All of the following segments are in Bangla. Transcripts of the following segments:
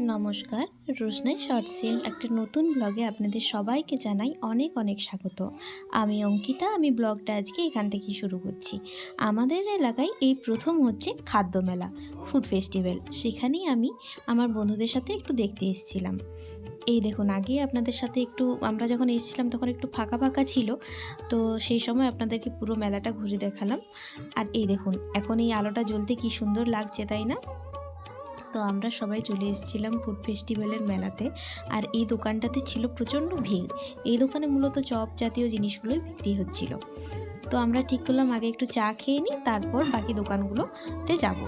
নমস্কার রোশনাই শর্ট সিল একটা নতুন ব্লগে আপনাদের সবাইকে জানাই অনেক অনেক স্বাগত। আমি অঙ্কিতা, আমি ব্লগটা আজকে এখান থেকে শুরু করছি। আমাদের এলাকায় এই প্রথম হচ্ছে খাদ্য মেলা, ফুড ফেস্টিভ্যাল। সেখানেই আমি আমার বন্ধুদের সাথে একটু দেখতে এসেছিলাম। এই দেখুন আগে আপনাদের সাথে একটু, আমরা যখন এসেছিলাম তখন একটু ফাঁকা ফাঁকা ছিল, তো সেই সময় আপনাদেরকে পুরো মেলাটা ঘুরে দেখালাম। আর এই দেখুন, এখন এই আলোটা জ্বলতে কি সুন্দর লাগছে, তাই না? তো আমরা সবাই চলে এসেছিলাম ফুড ফেস্টিভ্যালের মেলাতে। আর এই দোকানটাতে ছিল প্রচণ্ড ভিড়। এই দোকানে মূলত চপ জাতীয় জিনিসগুলোই বিক্রি হচ্ছিল। তো আমরা ঠিক করলাম আগে একটু চা খেয়ে নিই, তারপর বাকি দোকানগুলোতে যাব।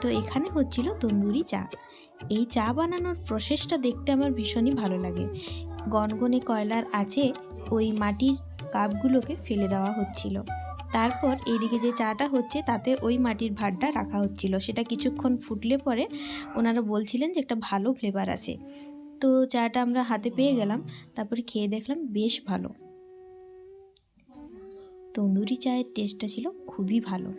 তো এখানে হচ্ছিল তন্দুরি চা। এই চা বানানোর প্রসেসটা দেখতে আমার ভীষণই ভালো লাগে। গনগনে কয়লার আছে ওই মাটির কাপগুলোকে ফেলে দেওয়া হচ্ছিল। তারপর এইদিকে যে চাটা হচ্ছে, তাতে ওই মাটির ভাতটা রাখা হচ্ছিল। সেটা কিছুক্ষণ ফুটলে পরে ওনারা বলছিলেন যে একটা ভালো ফ্লেভার আসে তো চাটা আমরা হাতে পেয়ে গেলাম, তারপরে খেয়ে দেখলাম বেশ ভালো। তন্দুরি চায়ের টেস্টটা ছিল খুবই ভালো।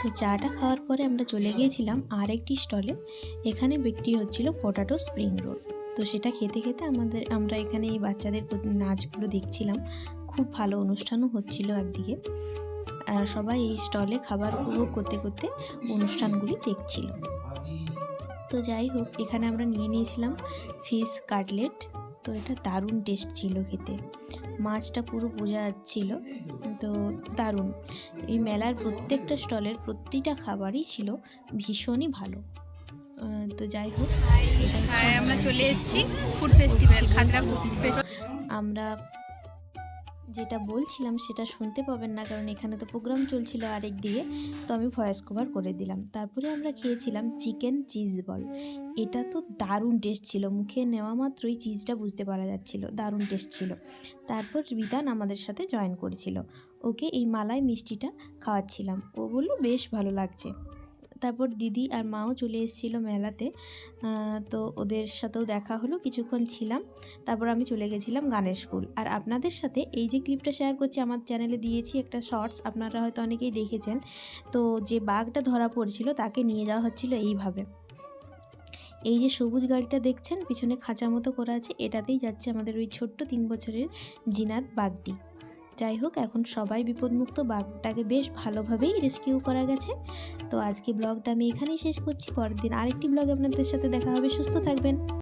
তো চাটা খাওয়ার পরে আমরা চলে গিয়েছিলাম আরেকটি স্টলে। এখানে বিক্রি হচ্ছিল পটাটো স্প্রিং রোল তো সেটা খেতে খেতে আমাদের, আমরা এখানে এই বাচ্চাদের নাচগুলো দেখছিলাম। খুব ভালো অনুষ্ঠানও হচ্ছিল একদিকে। সবাই এই স্টলে খাবার উপভোগ করতে করতে অনুষ্ঠানগুলি দেখছিল। তো যাই হোক, এখানে আমরা নিয়ে নিয়েছিলাম ফিশ কাটলেট। তো এটা দারুণ টেস্ট ছিল খেতে। মাছটা পুরো বোঝা যাচ্ছিল। তো দারুণ। এই মেলার প্রত্যেকটা স্টলের প্রতিটা খাবারই ছিল ভীষণই ভালো। তো যাই হোক আমরা চলে এসেছি ফুড ফেস্টিভ্যাল খাগড়া ফুড আমরা যেটা বলছিলাম সেটা শুনতে পাবেন না কারণ এখানে তো প্রোগ্রাম চলছিল আরেক দিকে তো আমি ভয়েস কভার করে দিলাম। তারপরে আমরা খেয়েছিলাম চিকেন চিজ বল এটা তো দারুণ টেস্ট ছিল মুখে নেওয়া মাত্রই চিজটা বুঝতে পারা যাচ্ছিল দারুণ টেস্ট ছিল। তারপর বিধান আমাদের সাথে জয়েন করেছিল। ওকে এই মালাই মিষ্টিটা খাওয়াচ্ছিলাম। ও বলল বেশ ভালো লাগছে। তারপর দিদি আর মাও চলে এসেছিল মেলাতে। তো ওদের সাথেও দেখা হলো, কিছুক্ষণ ছিলাম। তারপর আমি চলে গেছিলাম গানের স্কুল। আর আপনাদের সাথে এই যে ক্লিপটা শেয়ার করছি, আমার চ্যানেলে দিয়েছি একটা শর্টস আপনারা হয়তো অনেকেই দেখেছেন। তো যে বাঘটা ধরা পড়ছিল, তাকে নিয়ে যাওয়া হচ্ছিল এইভাবে। এই যে সবুজ গাড়িটা দেখছেন, পিছনে খাঁচা মতো করা আছে, এটাতেই যাচ্ছে আমাদের ওই ছোট্ট তিন বছরের জিনাত বাঘটি। যাই হোক, এখন সবাই বিপদমুক্ত, বাঘটাকে বেশ ভালোভাবেই রেস্কিউ করা গেছে। তো আজকে ব্লগটা আমি এখানেই শেষ করছি। পরের দিন আরেকটি ব্লগ আপনাদের সাথে দেখা হবে। সুস্থ থাকবেন।